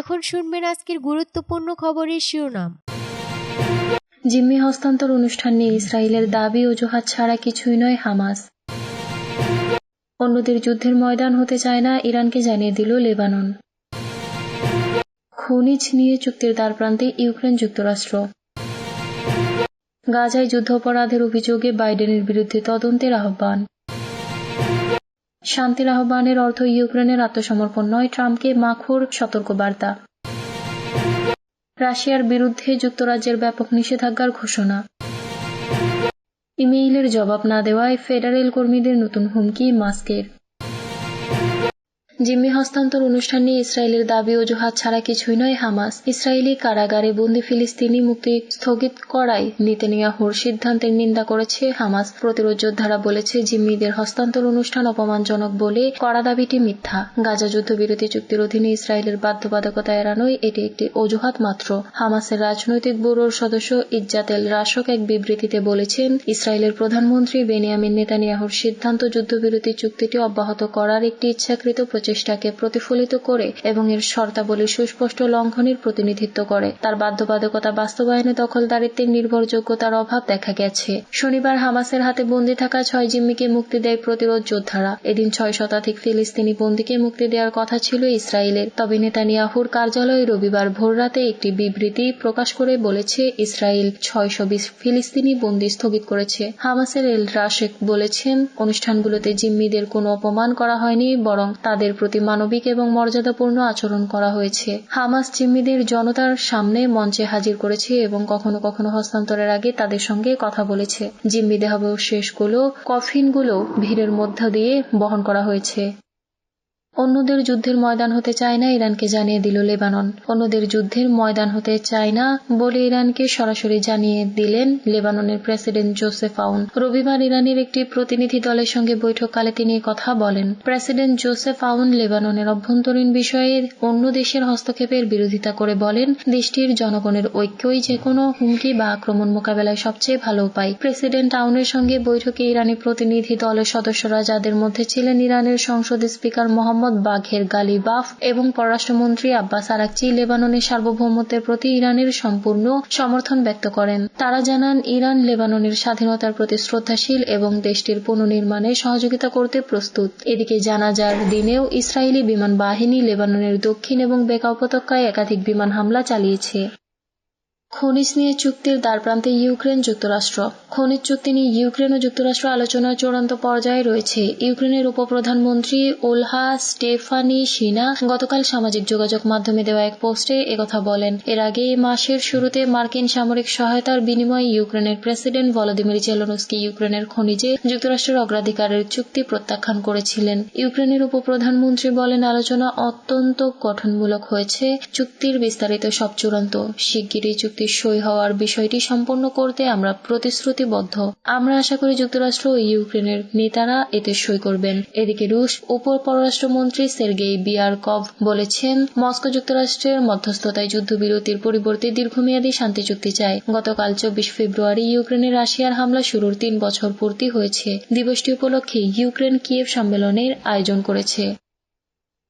এখন শুনবেন আজকের গুরুত্বপূর্ণ খবরের শিরোনাম। জিম্মি হস্তান্তর অনুষ্ঠান নিয়ে ইসরায়েলের দাবি, অজুহাত ছাড়া কিছুই নয় হামাস। অন্যদের যুদ্ধের ময়দান হতে চায় না, ইরানকে জানিয়ে দিল লেবানন। খনিজ নিয়ে চুক্তির দ্বারপ্রান্তে ইউক্রেন যুক্তরাষ্ট্র। গাজায় যুদ্ধাপরাধের অভিযোগে বাইডেনের বিরুদ্ধে তদন্তের আহ্বান। শান্তির আহ্বানের অর্থ ইউক্রেনের আত্মসমর্পণ নয়, ট্রাম্পকে মাখুর সতর্কবার্তা। রাশিয়ার বিরুদ্ধে যুক্তরাজ্যের ব্যাপক নিষেধাজ্ঞার ঘোষণা। ইমেইলের জবাব না দেওয়ায় ফেডারেল কর্মীদের নতুন হুমকি, মাস্কের। জিম্মি হস্তান্তর অনুষ্ঠান নিয়ে ইসরায়েলের দাবি অজুহাত ছাড়া কিছুই নয় হামাস। ইসরায়েলি কারাগারে বন্দি ফিলিস্তিনি মুক্তি স্থগিত করায় নেতানিয়াহুর সিদ্ধান্তের নিন্দা করেছে হামাস। প্রতিরোধ যোদ্ধারা বলেছে জিম্মিদের হস্তান্তর অনুষ্ঠান অপমানজনক বলে করা দাবিটি মিথ্যা। গাজা যুদ্ধবিরতি চুক্তির অধীনে ইসরায়েলের বাধ্যবাধকতা এড়ানোই এটি একটি অজুহাত মাত্র। হামাসের রাজনৈতিক ব্যুরোর সদস্য ইজ্জাতেল রাশক এক বিবৃতিতে বলেছেন, ইসরায়েলের প্রধানমন্ত্রী বেনিয়ামিন নেতানিয়াহুর সিদ্ধান্ত যুদ্ধবিরতি চুক্তিটি অব্যাহত করার একটি ইচ্ছাকৃত প্রচেষ্টাকে প্রতিফলিত করে এবং এর শর্তাবলী সুস্পষ্ট লঙ্ঘনের প্রতিনিধিত্ব করে। তার বাধ্যবাধকতা বাস্তবায়নে দখলদারিত্বের নির্ভরযোগ্যতার অভাব দেখা গেছে। শনিবার হামাসের হাতে বন্দী থাকা ছয় জিম্মিকে মুক্তি দেয় প্রতিরোধ যোদ্ধারা। এদিন ছয় শতাধিক ফিলিস্তিনি বন্দীকে মুক্তি দেওয়ার কথা ছিল ইসরায়েলের। তবে নেতানিয়াহুর কার্যালয়ে রবিবার ভোররাতে একটি বিবৃতি প্রকাশ করে বলেছে, ইসরায়েল ছয়শো বিশ ফিলিস্তিনি বন্দী স্থগিত করেছে। হামাসের এল রাশেক বলেছেন, অনুষ্ঠানগুলোতে জিম্মিদের কোনো অপমান করা হয়নি, বরং তাদের প্রতি মানবিক এবং মর্যাদাপূর্ণ আচরণ করা হয়েছে। হামাস জিম্মিদের জনতার সামনে মঞ্চে হাজির করেছে এবং কখনো কখনো হস্তান্তরের আগে তাদের সঙ্গে কথা বলেছে। জিম্মি দেহাবশেষগুলো কফিনগুলো ভিড়ের মধ্য দিয়ে বহন করা হয়েছে। অন্যদের যুদ্ধের ময়দান হতে চায় না ইরানকে জানিয়ে দিল লেবানন। অন্যদের যুদ্ধের ময়দান হতে চায় না বলে ইরানকে সরাসরি জানিয়ে দিলেন লেবাননের প্রেসিডেন্ট জোসেফ আউন। রবিবার ইরানের একটি প্রতিনিধি দলের সঙ্গে বৈঠককালে তিনি কথা বলেন। প্রেসিডেন্ট জোসেফ আউন লেবাননের অভ্যন্তরীণ বিষয়ে অন্য দেশের হস্তক্ষেপের বিরোধিতা করে বলেন, দেশটির জনগণের ঐক্যই যে কোনো হুমকি বা আক্রমণ মোকাবেলায় সবচেয়ে ভালো উপায়। প্রেসিডেন্ট আউনের সঙ্গে বৈঠকে ইরানি প্রতিনিধি দলের সদস্যরা যাদের মধ্যে ছিলেন ইরানের সংসদ স্পিকার মোহাম্মদ মোহাম্মদ বাঘের গালিবাফ এবং পররাষ্ট্রমন্ত্রী আব্বাস আরাকচি লেবাননের সার্বভৌমত্বের প্রতি ইরানের সম্পূর্ণ সমর্থন ব্যক্ত করেন। তারা জানান, ইরান লেবাননের স্বাধীনতার প্রতি শ্রদ্ধাশীল এবং দেশটির পুনর্নির্মাণে সহযোগিতা করতে প্রস্তুত। এদিকে জানাজার দিনেও ইসরায়েলি বিমান বাহিনী লেবাননের দক্ষিণ এবং বেকা উপত্যকায় একাধিক বিমান হামলা চালিয়েছে। খনিজ নিয়ে চুক্তির দ্বারপ্রান্তে ইউক্রেন যুক্তরাষ্ট্র। খনিজ চুক্তি নিয়ে ইউক্রেন ও যুক্তরাষ্ট্র আলোচনার চূড়ান্ত পর্যায়ে রয়েছে। ইউক্রেনের উপপ্রধানমন্ত্রী ওলহা স্টেফানি সিনা গতকাল সামাজিক যোগাযোগ মাধ্যমে দেওয়া এক পোস্টে একথা বলেন। এর আগে মাসের শুরুতে মার্কিন সামরিক সহায়তার বিনিময়ে ইউক্রেনের প্রেসিডেন্ট ভলোদিমির জেলনস্কি ইউক্রেনের খনিজে যুক্তরাষ্ট্রের অগ্রাধিকারের চুক্তি প্রত্যাখ্যান করেছিলেন। ইউক্রেনের উপপ্রধানমন্ত্রী বলেন, আলোচনা অত্যন্ত গঠনমূলক হয়েছে। চুক্তির বিস্তারিত সব চূড়ান্ত। শিগগিরই চুক্তি সই হওয়ার বিষয়টি সম্পন্ন করতে আমরা প্রতিশ্রুতিবদ্ধ। আমরা আশা করি যুক্তরাষ্ট্র ও ইউক্রেনের নেতারা এতে সই করবেন। এদিকে রুশ উপ পররাষ্ট্রমন্ত্রী সের্গেই বিয়ারকভ বলেছেন, মস্কো যুক্তরাষ্ট্রের মধ্যস্থতায় যুদ্ধবিরতির পরিবর্তে দীর্ঘমেয়াদী শান্তি চুক্তি চায়। গতকাল চব্বিশ ফেব্রুয়ারি ইউক্রেনে রাশিয়ার হামলা শুরুর তিন বছর পূর্তি হয়েছে। দিবসটি উপলক্ষে ইউক্রেন কিয়েভ সম্মেলনের আয়োজন করেছে।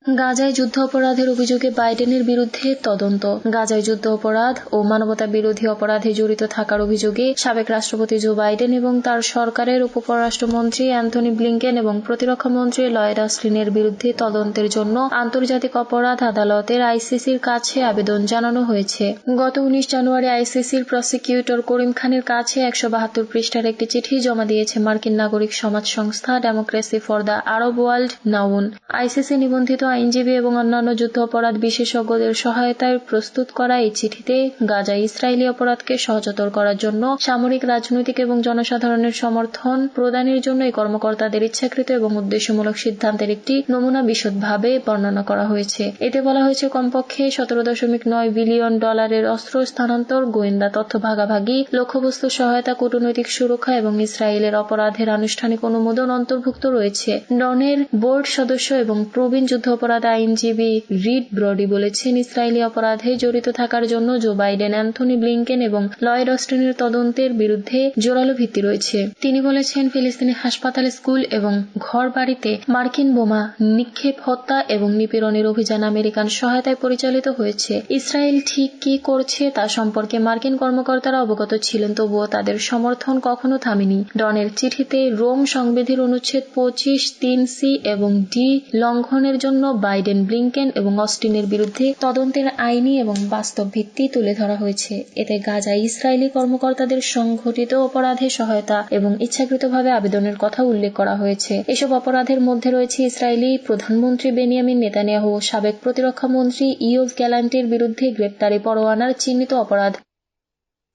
গাজায় যুদ্ধ অপরাধের অভিযোগে বাইডেনের বিরুদ্ধে তদন্ত। গাজায় যুদ্ধ অপরাধ ও মানবতা বিরোধী অপরাধে জড়িত থাকার অভিযোগে সাবেক রাষ্ট্রপতি জো বাইডেন এবং তার সরকারের উপপররাষ্ট্রমন্ত্রী অ্যান্থনি ব্লিংকেন এবং প্রতিরক্ষা মন্ত্রী লয়েড অস্লিনের বিরুদ্ধে তদন্তের জন্য আন্তর্জাতিক অপরাধ আদালতের আইসিসির কাছে আবেদন জানানো হয়েছে। গত উনিশ জানুয়ারি আইসিসির প্রসিকিউটর করিম খানের কাছে একশো বাহাত্তর পৃষ্ঠার একটি চিঠি জমা দিয়েছে মার্কিন নাগরিক সমাজ সংস্থা democracy for the Arab world, noun. ICC নিবন্ধিত আইনজীবী এবং অন্যান্য যুদ্ধ অপরাধ বিশেষজ্ঞদের সহায়তায় প্রস্তুত করা এই চিঠিতে গাজা ইসরায়েলি অপরাধকে সহজতর করার জন্য সামরিক, রাজনৈতিক এবং জনসাধারণের সমর্থন প্রদানের জন্য এই কর্মকর্তাদের ইচ্ছাকৃত এবং উদ্দেশ্যমূলক সিদ্ধান্তের একটি নমুনা বিশদভাবে বর্ণনা করা হয়েছে। এতে বলা হয়েছে, কমপক্ষে সতেরো দশমিক নয় বিলিয়ন ডলারের অস্ত্র স্থানান্তর, গোয়েন্দা তথ্য ভাগাভাগি, লক্ষ্যবস্তু সহায়তা, কূটনৈতিক সুরক্ষা এবং ইসরায়েলের অপরাধের আনুষ্ঠানিক অনুমোদন অন্তর্ভুক্ত রয়েছে। ডনের বোর্ড সদস্য এবং প্রবীণ যুদ্ধ অপরাধ আইনজীবী রিড ব্রডি বলেছেন, ইসরায়েলি অপরাধে জড়িত থাকার জন্য জো বাইডেন, অ্যান্থনি ব্লিংকেন এবং লয়েড অস্টিনের তদন্তের বিরুদ্ধে জোরালো ভিত্তি রয়েছে। তিনি বলেছেন, ফিলিস্তিনি হাসপাতাল, স্কুল এবং ঘর বাড়িতে মার্কিন বোমা, নিক্ষেপ, হত্যা এবং নিপীড়নের অভিযান আমেরিকান সহায়তায় পরিচালিত হয়েছে। ইসরায়েল ঠিক কি করছে তা সম্পর্কে মার্কিন কর্মকর্তারা অবগত ছিলেন, তবুও তাদের সমর্থন কখনো থামেনি। ডনের চিঠিতে রোম সংবিধির অনুচ্ছেদ পঁচিশ তিন সি এবং ডি লঙ্ঘনের জন্য বাইডেন ব্লিংকেন এবং অস্টিনের বিরুদ্ধে তদন্তের আইনি এবং বাস্তব ভিত্তি তুলে ধরা হয়েছে। এতে গাজায় ইসরায়েলি কর্মকর্তাদের সংঘটিত অপরাধে সহায়তা এবং ইচ্ছাকৃতভাবে আবেদনের কথা উল্লেখ করা হয়েছে। এসব অপরাধের মধ্যে রয়েছে ইসরায়েলি প্রধানমন্ত্রী বেনিয়ামিন নেতানিয়াহু সাবেক প্রতিরক্ষা মন্ত্রী ইয়োভ গ্যালান্টির বিরুদ্ধে গ্রেপ্তারি পরোয়ানার চিহ্নিত অপরাধ।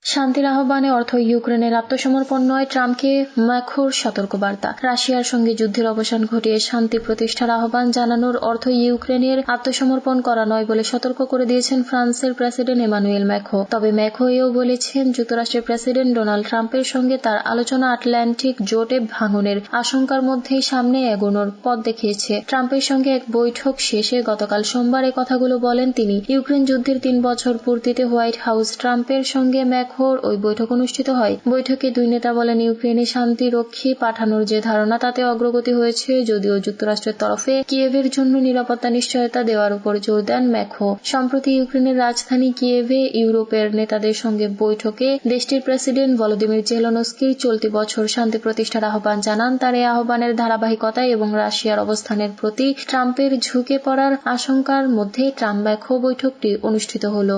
শান্তির আহ্বানে অর্থ ইউক্রেনের আত্মসমর্পণ নয়, ট্রাম্পকে ম্যাখোর সতর্কবার্তা। রাশিয়ার সঙ্গে যুদ্ধের অবসান ঘটিয়ে শান্তি প্রতিষ্ঠার আহ্বান জানানোর অর্থ ইউক্রেনের আত্মসমর্পণ করা নয় বলে সতর্ক করে দিয়েছেন ফ্রান্সের প্রেসিডেন্ট এমানুয়েল ম্যাখো। তবে ম্যাখো এও বলেছেন, যুক্তরাষ্ট্রের প্রেসিডেন্ট ডোনাল্ড ট্রাম্পের সঙ্গে তার আলোচনা আটলান্টিক জোটে ভাঙনের আশঙ্কার মধ্যেই সামনে এগোনোর পথ দেখিয়েছে। ট্রাম্পের সঙ্গে এক বৈঠক শেষে গতকাল সোমবার কথাগুলো বলেন তিনি। ইউক্রেন যুদ্ধের তিন বছর পূর্তিতে হোয়াইট হাউস ট্রাম্পের সঙ্গে ম্যাখোর ওই বৈঠক অনুষ্ঠিত হয়। বৈঠকে দুই নেতা বলেন, ইউক্রেনে শান্তি রক্ষী পাঠানোর যে ধারণা, তাতে অগ্রগতি হয়েছে, যদিও যুক্তরাষ্ট্রের তরফে কিয়েভের জন্য নিরাপত্তা নিশ্চয়তা দেওয়ার উপর জোর দেন ম্যাখো। সম্প্রতি ইউক্রেনের রাজধানী কিয়েভে ইউরোপের নেতাদের সঙ্গে বৈঠকে দেশটির প্রেসিডেন্ট ভলোদিমির জেলনস্কির চলতি বছর শান্তি প্রতিষ্ঠার আহ্বান জানান। তার এই আহ্বানের ধারাবাহিকতায় এবং রাশিয়ার অবস্থানের প্রতি ট্রাম্পের ঝুঁকে পড়ার আশঙ্কার মধ্যে ট্রাম্প ম্যাখো বৈঠকটি অনুষ্ঠিত হলো।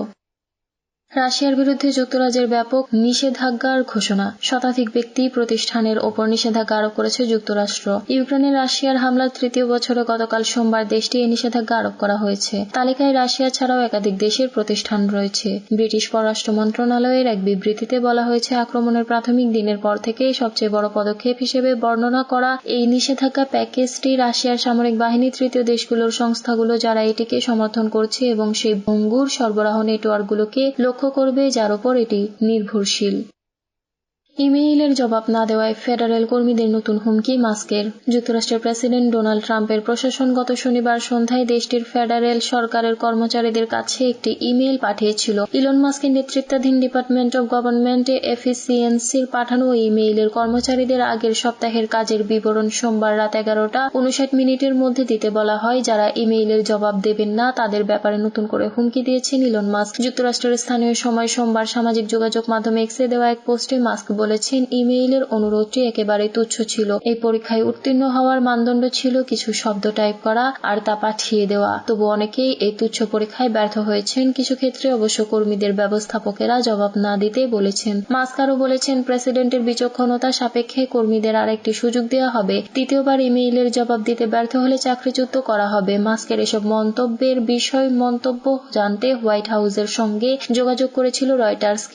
রাশিয়ার বিরুদ্ধে যুক্তরাজ্যের ব্যাপক নিষেধাজ্ঞার ঘোষণা। শতাধিক ব্যক্তি প্রতিষ্ঠানের ওপর নিষেধাজ্ঞা আরোপ করেছে যুক্তরাষ্ট্র। ইউক্রেনে রাশিয়ার হামলার তৃতীয় বছরে গতকাল সোমবার দেশটি এই নিষেধাজ্ঞা আরোপ করা হয়েছে। তালিকায় রাশিয়া ছাড়াও একাধিক দেশের প্রতিষ্ঠান রয়েছে। ব্রিটিশ পররাষ্ট্র মন্ত্রণালয়ের এক বিবৃতিতে বলা হয়েছে, আক্রমণের প্রাথমিক দিনের পর থেকে সবচেয়ে বড় পদক্ষেপ হিসেবে বর্ণনা করা এই নিষেধাজ্ঞা প্যাকেজটি রাশিয়ার সামরিক বাহিনী, তৃতীয় দেশগুলোর সংস্থাগুলো যারা এটিকে সমর্থন করছে এবং সেই ভঙ্গুর সরবরাহ নেটওয়ার্কগুলোকে লক্ষ্য করবে যার উপর এটি নির্ভরশীল। ইমেইলের জবাব না দেওয়ায় ফেডারেল কর্মীদের নতুন হুমকি, মাস্কের। যুক্তরাষ্ট্রের প্রেসিডেন্ট ডোনাল্ড ট্রাম্পের প্রশাসন গত শনিবার সন্ধ্যায় দেশটির ফেডারেল সরকারের কর্মচারীদের কাছে একটি ইমেইল পাঠিয়েছিল। ইলন মাস্কের নেতৃত্বাধীন ডিপার্টমেন্ট অব গভর্নমেন্টে এফিসিয়েন্সির পাঠানো ইমেইলের কর্মচারীদের আগের সপ্তাহের কাজের বিবরণ সোমবার রাত এগারোটা উনষাট মিনিটের মধ্যে দিতে বলা হয়। যারা ইমেইলের জবাব দেবেন না, তাদের ব্যাপারে নতুন করে হুমকি দিয়েছেন ইলন মাস্ক। যুক্তরাষ্ট্রের স্থানীয় সময় সোমবার সামাজিক যোগাযোগ মাধ্যমে এক্সে দেওয়া এক পোস্টে মাস্ক বলেছেন, ইমেইলের অনুরোধটি একেবারে তুচ্ছ ছিল। এই পরীক্ষায় উত্তীর্ণ হওয়ার মানদণ্ড ছিল কিছু শব্দ টাইপ করা আর তা পাঠিয়ে দেওয়া। তবু অনেকেই এই তুচ্ছ পরীক্ষায় ব্যর্থ হয়েছেন। কিছু ক্ষেত্রে অবশ্য কর্মীদের ব্যবস্থাপকেরা জবাব না দিতে বলেছেন। মাস্ক আরও বলেছেন, প্রেসিডেন্টের বিচক্ষণতা সাপেক্ষে কর্মীদের আরেকটি সুযোগ দেওয়া হবে। দ্বিতীয়বার ইমেইলের জবাব দিতে ব্যর্থ হলে চাকরিচ্যুত করা হবে। মাস্কের এসব মন্তব্যের বিষয় মন্তব্য জানতে হোয়াইট হাউসের সঙ্গে যোগাযোগ করেছিল রয়টার্স।